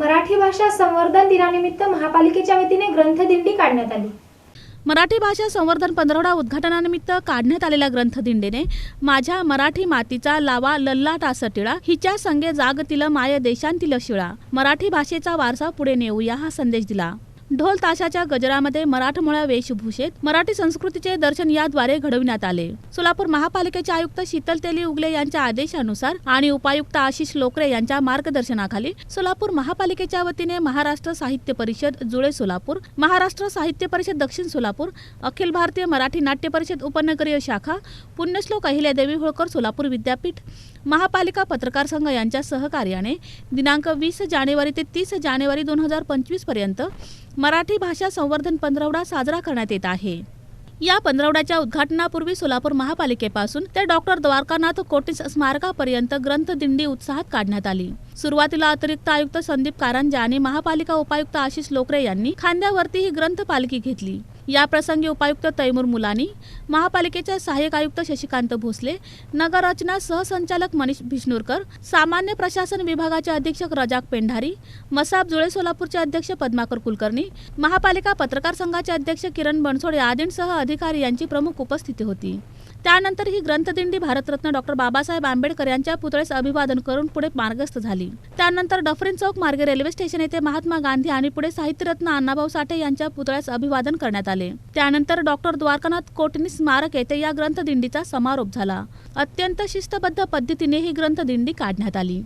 मराठी भाषा संवर्धन दिनानिमित्त महापालिकेच्या वतीने ग्रंथदिंडी काढण्यात आली. मराठी भाषा संवर्धन पंधरवडा उद्घाटनानिमित्त काढण्यात आलेल्या ग्रंथदिंडीने माझ्या मराठी मातीचा लावा लल्ला सटिळा हिच्या संगे जागतील माय देशांतील शिळा. मराठी भाषेचा वारसा पुढे नेऊया हा संदेश दिला. ढोल ताशाच्या गजरामध्ये मराठमोळ्या वेशभूषेत मराठी संस्कृतीचे दर्शन याद्वारे घडविण्यात आले. सोलापूर महापालिकेचे आयुक्त शीतल तेली उगले यांच्या आदेशानुसार आणि उपायुक्त आशिष लोकरे यांच्या मार्गदर्शनाखाली सोलापूर महापालिकेच्या वतीने महाराष्ट्र साहित्य परिषद जुळे सोलापूर महाराष्ट्र साहित्य परिषद दक्षिण सोलापूर अखिल भारतीय मराठी नाट्य परिषद उपनगरीय शाखा पुण्यश्लोक अहिल्यादेवी होळकर सोलापूर विद्यापीठ महापालिका पत्रकार संघ यांच्या सहकार्याने दिनांक वीस जानेवारी ते तीस जानेवारी दोन हजार पंचवीसपर्यंत मराठी भाषा संवर्धन पंधरवडा साजरा करण्यात येत आहे. या पंधरवड्याच्या उद्घाटनापूर्वी सोलापूर महापालिकेपासून ते डॉक्टर द्वारकानाथ कोटीस स्मारकापर्यंत ग्रंथदिंडी उत्साहात काढण्यात आली. सुरुवातीला अतिरिक्त आयुक्त संदीप कारंजा आणि महापालिका उपायुक्त आशिष लोकरे यांनी खांद्यावरती ही ग्रंथपालखी घेतली. या प्रसंगी उपायुक्त तैमूर मुलानी महापालिकेच्या सहाय्यक आयुक्त शशिकांत भोसले नगररचना सहसंचालक मनीष भिष्णूरकर सामान्य प्रशासन विभागाचे अधीक्षक रजाक पेंढारी मसाब जुळे सोलापूरचे अध्यक्ष पद्माकर कुलकर्णी महापालिका पत्रकार संघाचे अध्यक्ष किरण बनसोड आदींसह अधिकारी यांची प्रमुख उपस्थिती होती. त्यानंतर ही ग्रंथदिंडी भारतरत्न डॉक्टर बाबासाहेब आंबेडकर यांच्या पुतळ्यास अभिवादन करून पुढे मार्गस्थ झाली. त्यानंतर डफरीन चौक मार्गे रेल्वे स्टेशन येथे महात्मा गांधी आणि पुढे साहित्यरत्न अण्णाभाऊ साठे यांच्या पुतळ्यास अभिवादन करण्यात आले. त्यानंतर डॉक्टर द्वारकानाथ कोटणी स्मारक येथे या ग्रंथदिंडीचा समारोप झाला. अत्यंत शिस्तबद्ध पद्धतीने ही ग्रंथदिंडी काढण्यात आली.